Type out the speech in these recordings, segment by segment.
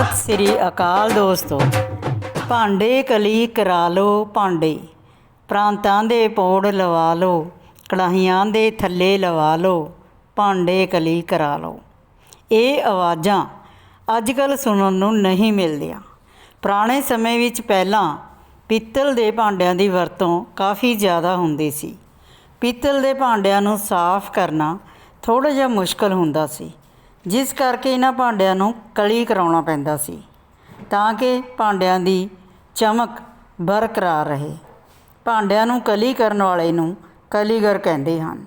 ਸਤਿ ਸ੍ਰੀ ਅਕਾਲ ਦੋਸਤੋ। ਭਾਂਡੇ ਕਲੀ ਕਰਾ ਲੋ ਭਾਂਡੇ। ਪ੍ਰਾਂਤਾਂ ਦੇ ਪੌੜ ਲਵਾ ਲੋ ਕੜਾਹੀਆਂ ਦੇ ਥੱਲੇ ਲਵਾ ਲੋ ਭਾਂਡੇ ਕਲੀ ਕਰਾ ਲੋ ਇਹ ਆਵਾਜ਼ਾਂ ਅੱਜ ਕੱਲ੍ਹ ਸੁਣਨ ਨੂੰ ਨਹੀਂ ਮਿਲਦੀਆਂ। ਪੁਰਾਣੇ ਸਮੇਂ ਵਿੱਚ ਪਹਿਲਾਂ ਪਿੱਤਲ ਦੇ ਭਾਂਡਿਆਂ ਦੀ ਵਰਤੋਂ ਕਾਫੀ ਜ਼ਿਆਦਾ ਹੁੰਦੀ ਸੀ। ਪਿੱਤਲ ਦੇ ਭਾਂਡਿਆਂ ਨੂੰ ਸਾਫ਼ ਕਰਨਾ ਥੋੜ੍ਹਾ ਜਿਹਾ ਮੁਸ਼ਕਲ ਹੁੰਦਾ ਸੀ। ਜਿਸ ਕਰਕੇ ਇਹਨਾਂ ਭਾਂਡਿਆਂ ਨੂੰ ਕਲੀ ਕਰਾਉਣਾ ਪੈਂਦਾ ਸੀ, ਤਾਂ ਕਿ ਭਾਂਡਿਆਂ ਦੀ ਚਮਕ ਬਰਕਰਾਰ ਰਹੇ। ਭਾਂਡਿਆਂ ਨੂੰ ਕਲੀ ਕਰਨ ਵਾਲੇ ਨੂੰ ਕਲੀਗਰ ਕਹਿੰਦੇ ਹਨ।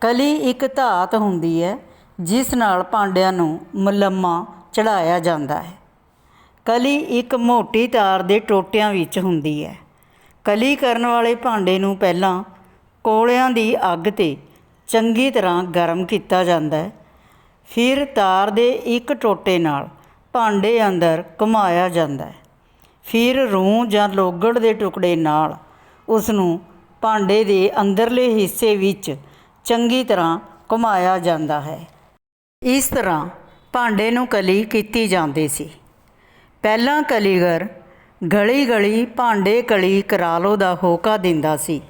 ਕਲੀ ਇੱਕ ਧਾਤ ਹੁੰਦੀ ਹੈ, ਜਿਸ ਨਾਲ ਭਾਂਡਿਆਂ ਨੂੰ ਮੁਲੰਮਾ ਚੜਾਇਆ ਜਾਂਦਾ ਹੈ। ਕਲੀ ਇੱਕ ਮੋਟੀ ਤਾਰ ਦੇ ਟੋਟਿਆਂ ਵਿੱਚ ਹੁੰਦੀ ਹੈ। ਕਲੀ ਕਰਨ ਵਾਲੇ ਭਾਂਡੇ ਨੂੰ ਪਹਿਲਾਂ ਕੋਲਿਆਂ ਦੀ ਅੱਗ ਤੇ ਚੰਗੀ ਤਰ੍ਹਾਂ ਗਰਮ ਕੀਤਾ ਜਾਂਦਾ ਹੈ ਫਿਰ ਤਾਰ ਦੇ ਇੱਕ ਟੋਟੇ ਨਾਲ ਭਾਂਡੇ ਅੰਦਰ ਘੁਮਾਇਆ ਜਾਂਦਾ ਹੈ। ਫਿਰ ਰੂੰ ਜਾਂ ਲੋਗੜ ਦੇ ਟੁਕੜੇ ਨਾਲ ਉਸ ਨੂੰ ਭਾਂਡੇ ਦੇ ਅੰਦਰਲੇ ਹਿੱਸੇ ਵਿੱਚ ਚੰਗੀ ਤਰ੍ਹਾਂ ਘੁਮਾਇਆ ਜਾਂਦਾ ਹੈ। ਇਸ ਤਰ੍ਹਾਂ ਭਾਂਡੇ ਨੂੰ ਕਲੀ ਕੀਤੀ ਜਾਂਦੀ ਸੀ। ਪਹਿਲਾਂ ਕਲੀਗਰ ਗਲੀ ਗਲੀ ਭਾਂਡੇ ਕਲੀ ਕਰਾ ਲੋ ਦਾ ਹੋਕਾ ਦਿੰਦਾ ਸੀ।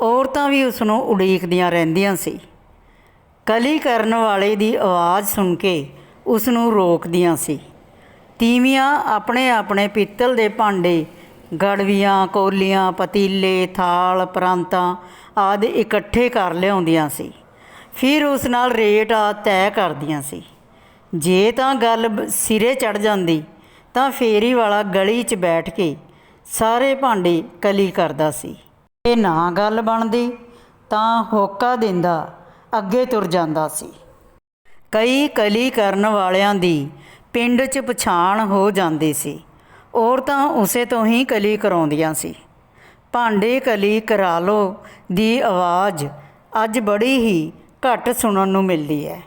ਔਰਤਾਂ ਵੀ ਉਸ ਨੂੰ ਉਡੀਕਦੀਆਂ ਰਹਿੰਦੀਆਂ ਸੀ। ਕਲੀ ਕਰਨ ਵਾਲੇ ਦੀ ਆਵਾਜ਼ ਸੁਣ ਕੇ ਉਸ ਨੂੰ ਰੋਕਦੀਆਂ ਸੀ। ਤੀਵੀਆਂ ਆਪਣੇ ਆਪਣੇ ਪਿੱਤਲ ਦੇ ਭਾਂਡੇ, ਗੜਵੀਆਂ, ਕੋਲੀਆਂ, ਪਤੀਲੇ, ਥਾਲ, ਪ੍ਰਾਂਤਾਂ ਆਦਿ ਇਕੱਠੇ ਕਰ ਲਿਆਉਂਦੀਆਂ ਸੀ। ਫਿਰ ਉਸ ਨਾਲ ਰੇਟ ਆ ਤੈਅ ਕਰਦੀਆਂ ਸੀ। ਜੇ ਤਾਂ ਗੱਲ ਸਿਰੇ ਚੜ ਜਾਂਦੀ, ਤਾਂ ਫੇਰੀ ਵਾਲਾ ਗਲੀ 'ਚ ਬੈਠ ਕੇ ਸਾਰੇ ਭਾਂਡੇ ਕਲੀ ਕਰਦਾ ਸੀ। ਇਹ ਨਾ ਗੱਲ ਬਣਦੀ, ਤਾਂ ਹੋਕਾ ਦਿੰਦਾ ਅੱਗੇ ਤੁਰ ਜਾਂਦਾ ਸੀ। ਕਈ ਕਲੀ ਕਰਨ ਵਾਲਿਆਂ ਦੀ ਪਿੰਡ 'ਚ ਪਛਾਣ ਹੋ ਜਾਂਦੀ ਸੀ। ਔਰਤਾਂ ਉਸੇ ਤੋਂ ਹੀ ਕਲੀ ਕਰਾਉਂਦੀਆਂ ਸੀ। ਭਾਂਡੇ ਕਲੀ ਕਰਾ ਲੋ ਦੀ ਆਵਾਜ਼ ਅੱਜ ਬੜੀ ਹੀ ਘੱਟ ਸੁਣਨ ਨੂੰ ਮਿਲਦੀ ਹੈ।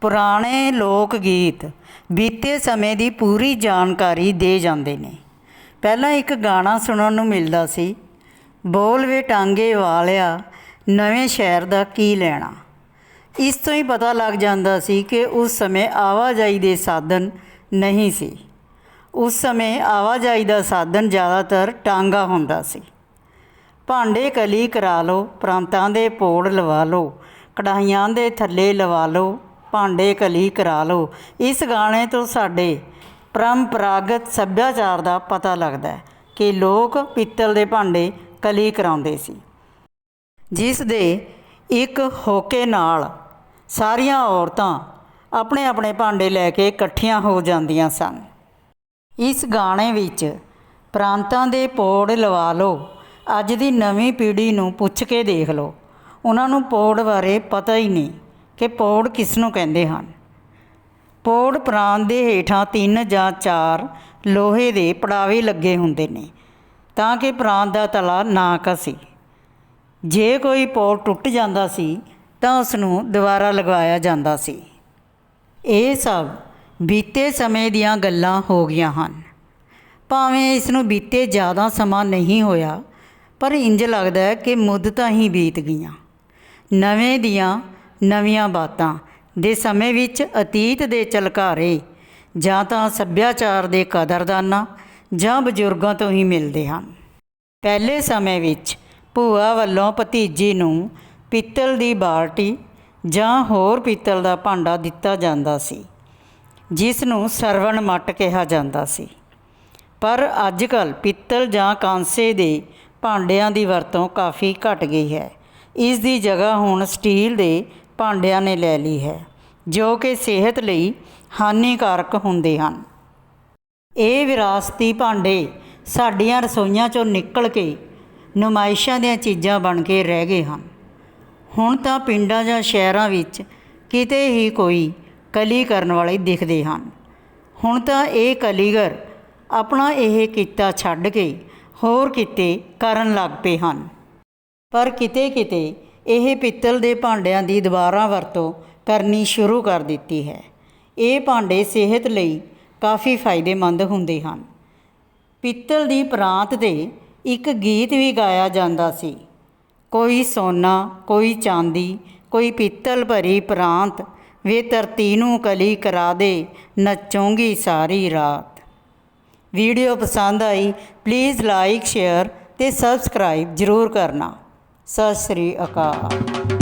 ਪੁਰਾਣੇ ਲੋਕ ਗੀਤ ਬੀਤੇ ਸਮੇਂ ਦੀ ਪੂਰੀ ਜਾਣਕਾਰੀ ਦੇ ਜਾਂਦੇ ਨੇ। ਪਹਿਲਾਂ ਇੱਕ ਗਾਣਾ ਸੁਣਨ ਨੂੰ ਮਿਲਦਾ ਸੀ ਬੋਲ ਵੇ ਟਾਂਗੇ ਵਾਲਿਆ ਨਵੇਂ ਸ਼ਹਿਰ ਦਾ ਕੀ ਲੈਣਾ? ਇਸ ਤੋਂ ਹੀ ਪਤਾ ਲੱਗ ਜਾਂਦਾ ਸੀ ਕਿ ਉਸ ਸਮੇਂ ਆਵਾਜਾਈ ਦੇ ਸਾਧਨ ਨਹੀਂ ਸੀ। ਉਸ ਸਮੇਂ ਆਵਾਜਾਈ ਦਾ ਸਾਧਨ ਜ਼ਿਆਦਾਤਰ ਟਾਂਗਾ ਹੁੰਦਾ ਸੀ। ਭਾਂਡੇ ਕਲੀ ਕਰਾ ਲਓ, ਪ੍ਰਾਂਤਾਂ ਦੇ ਪੋੜ ਲਵਾ ਲਓ, ਕੜਾਹੀਆਂ ਦੇ ਥੱਲੇ ਲਵਾ ਲਓ, ਭਾਂਡੇ ਕਲੀ ਕਰਾ ਲਓ। ਇਸ ਗਾਣੇ ਤੋਂ ਸਾਡੇ ਪਰੰਪਰਾਗਤ ਸੱਭਿਆਚਾਰ ਦਾ ਪਤਾ ਲੱਗਦਾ ਹੈ ਕਿ ਲੋਕ ਪਿੱਤਲ ਦੇ ਭਾਂਡੇ ਕਲੀ ਕਰਾਉਂਦੇ ਸੀ। ਜਿਸ ਦੇ ਇੱਕ ਹੋਕੇ ਨਾਲ ਸਾਰੀਆਂ ਔਰਤਾਂ ਆਪਣੇ ਆਪਣੇ ਭਾਂਡੇ ਲੈ ਕੇ ਇਕੱਠੀਆਂ ਹੋ ਜਾਂਦੀਆਂ ਸਨ। ਇਸ ਗਾਣੇ ਵਿੱਚ ਪ੍ਰਾਂਤਾਂ ਦੇ ਪੋੜ ਲਵਾ ਲਓ, ਅੱਜ ਦੀ ਨਵੀਂ ਪੀੜ੍ਹੀ ਨੂੰ ਪੁੱਛ ਕੇ ਦੇਖ ਲਓ। ਉਹਨਾਂ ਨੂੰ ਪੋੜ ਬਾਰੇ ਪਤਾ ਹੀ ਨਹੀਂ ਕਿ ਪੋੜ ਕਿਸ ਨੂੰ ਕਹਿੰਦੇ ਹਨ। ਪੋੜ ਪ੍ਰਾਂਤ ਦੇ ਹੇਠਾਂ ਤਿੰਨ ਜਾਂ ਚਾਰ ਲੋਹੇ ਦੇ ਪੜਾਵੇ ਲੱਗੇ ਹੁੰਦੇ ਨੇ, ਤਾਂ ਕਿ ਪ੍ਰਾਂਤ ਦਾ ਤਲਾ ਨਾ ਕਸੇ। ਜੇ ਕੋਈ ਪੋੜ ਟੁੱਟ ਜਾਂਦਾ ਸੀ, ਤਾਂ ਉਸ ਨੂੰ ਦੁਬਾਰਾ ਲਗਵਾਇਆ ਜਾਂਦਾ ਸੀ। ਇਹ ਸਭ ਬੀਤੇ ਸਮੇਂ ਦੀਆਂ ਗੱਲਾਂ ਹੋ ਗਈਆਂ ਹਨ। ਭਾਵੇਂ ਇਸ ਨੂੰ ਬੀਤੇ ਜ਼ਿਆਦਾ ਸਮਾਂ ਨਹੀਂ ਹੋਇਆ, ਪਰ ਇੰਜ ਲੱਗਦਾ ਹੈ ਕਿ ਮੁੱਦਤਾਂ ਹੀ ਬੀਤ ਗਈਆਂ। ਨਵੇਂ ਦੀਆਂ ਨਵੀਆਂ ਬਾਤਾਂ ਦੇ ਸਮੇਂ ਵਿੱਚ ਅਤੀਤ ਦੇ ਚਲਕਾਰੇ ਜਾਂ ਤਾਂ ਸੱਭਿਆਚਾਰ ਦੇ ਕਦਰਦਾਨਾਂ ਜਾਂ ਬਜ਼ੁਰਗਾਂ ਤੋਂ ਹੀ ਮਿਲਦੇ ਹਨ। ਪਹਿਲੇ ਸਮੇਂ ਵਿੱਚ ਭੂਆ ਵੱਲੋਂ ਭਤੀਜੀ ਨੂੰ ਪਿੱਤਲ ਦੀ ਬਾਲਟੀ ਜਾਂ ਹੋਰ ਪਿੱਤਲ ਦਾ ਭਾਂਡਾ ਦਿੱਤਾ ਜਾਂਦਾ ਸੀ, ਜਿਸ ਨੂੰ ਸਰਵਣ ਮੱਟ ਕਿਹਾ ਜਾਂਦਾ ਸੀ। ਪਰ ਅੱਜ ਕੱਲ੍ਹ ਪਿੱਤਲ ਜਾਂ ਕਾਂਸੇ ਦੇ ਭਾਂਡਿਆਂ ਦੀ ਵਰਤੋਂ ਕਾਫੀ ਘਟ ਗਈ ਹੈ। ਇਸ ਦੀ ਜਗ੍ਹਾ ਹੁਣ ਸਟੀਲ ਦੇ ਭਾਂਡਿਆਂ ਨੇ ਲੈ ਲਈ ਹੈ, ਜੋ ਕਿ ਸਿਹਤ ਲਈ ਹਾਨੀਕਾਰਕ ਹੁੰਦੇ ਹਨ। ਇਹ ਵਿਰਾਸਤੀ ਭਾਂਡੇ ਸਾਡੀਆਂ ਰਸੋਈਆਂ ਚੋਂ ਨਿਕਲ ਕੇ ਨੁਮਾਇਸ਼ਾਂ ਦੀਆਂ ਚੀਜ਼ਾਂ ਬਣ ਕੇ ਰਹਿ ਗਏ ਹਨ। ਹੁਣ ਤਾਂ ਪਿੰਡਾਂ ਜਾਂ ਸ਼ਹਿਰਾਂ ਵਿੱਚ ਕਿਤੇ ਹੀ ਕੋਈ ਕਲੀ ਕਰਨ ਵਾਲੇ ਦਿਖਦੇ ਹਨ। ਹੁਣ ਤਾਂ ਇਹ ਕਲੀਗਰ ਆਪਣਾ ਇਹ ਕਿੱਤਾ ਛੱਡ ਕੇ ਹੋਰ ਕਿੱਤੇ ਕਰਨ ਲੱਗ ਪਏ ਹਨ। ਪਰ ਕਿਤੇ ਕਿਤੇ ਇਹ ਪਿੱਤਲ ਦੇ ਭਾਂਡਿਆਂ ਦੀ ਦੁਬਾਰਾ ਵਰਤੋਂ ਕਰਨੀ ਸ਼ੁਰੂ ਕਰ ਦਿੱਤੀ ਹੈ। ਇਹ ਭਾਂਡੇ ਸਿਹਤ ਲਈ ਕਾਫੀ ਫਾਇਦੇਮੰਦ ਹੁੰਦੇ ਹਨ। ਪਿੱਤਲ ਦੀ ਪ੍ਰਾਂਤ ਤੇ ਇੱਕ ਗੀਤ ਵੀ ਗਾਇਆ ਜਾਂਦਾ ਸੀ। ਕੋਈ ਸੋਨਾ, ਕੋਈ ਚਾਂਦੀ, ਕੋਈ ਪਿੱਤਲ ਭਰੀ ਪ੍ਰਾਂਤ, ਵੇ ਧਰਤੀ ਨੂੰ ਕਲੀ ਕਰਾ ਦੇ, ਨੱਚੂੰਗੀ ਸਾਰੀ ਰਾਤ। ਵੀਡੀਓ ਪਸੰਦ ਆਈ ਪਲੀਜ਼ ਲਾਈਕ ਸ਼ੇਅਰ ਤੇ ਸਬਸਕ੍ਰਾਈਬ ਜ਼ਰੂਰ ਕਰਨਾ। ਸਤਿ ਸ੍ਰੀ ਅਕਾਲ।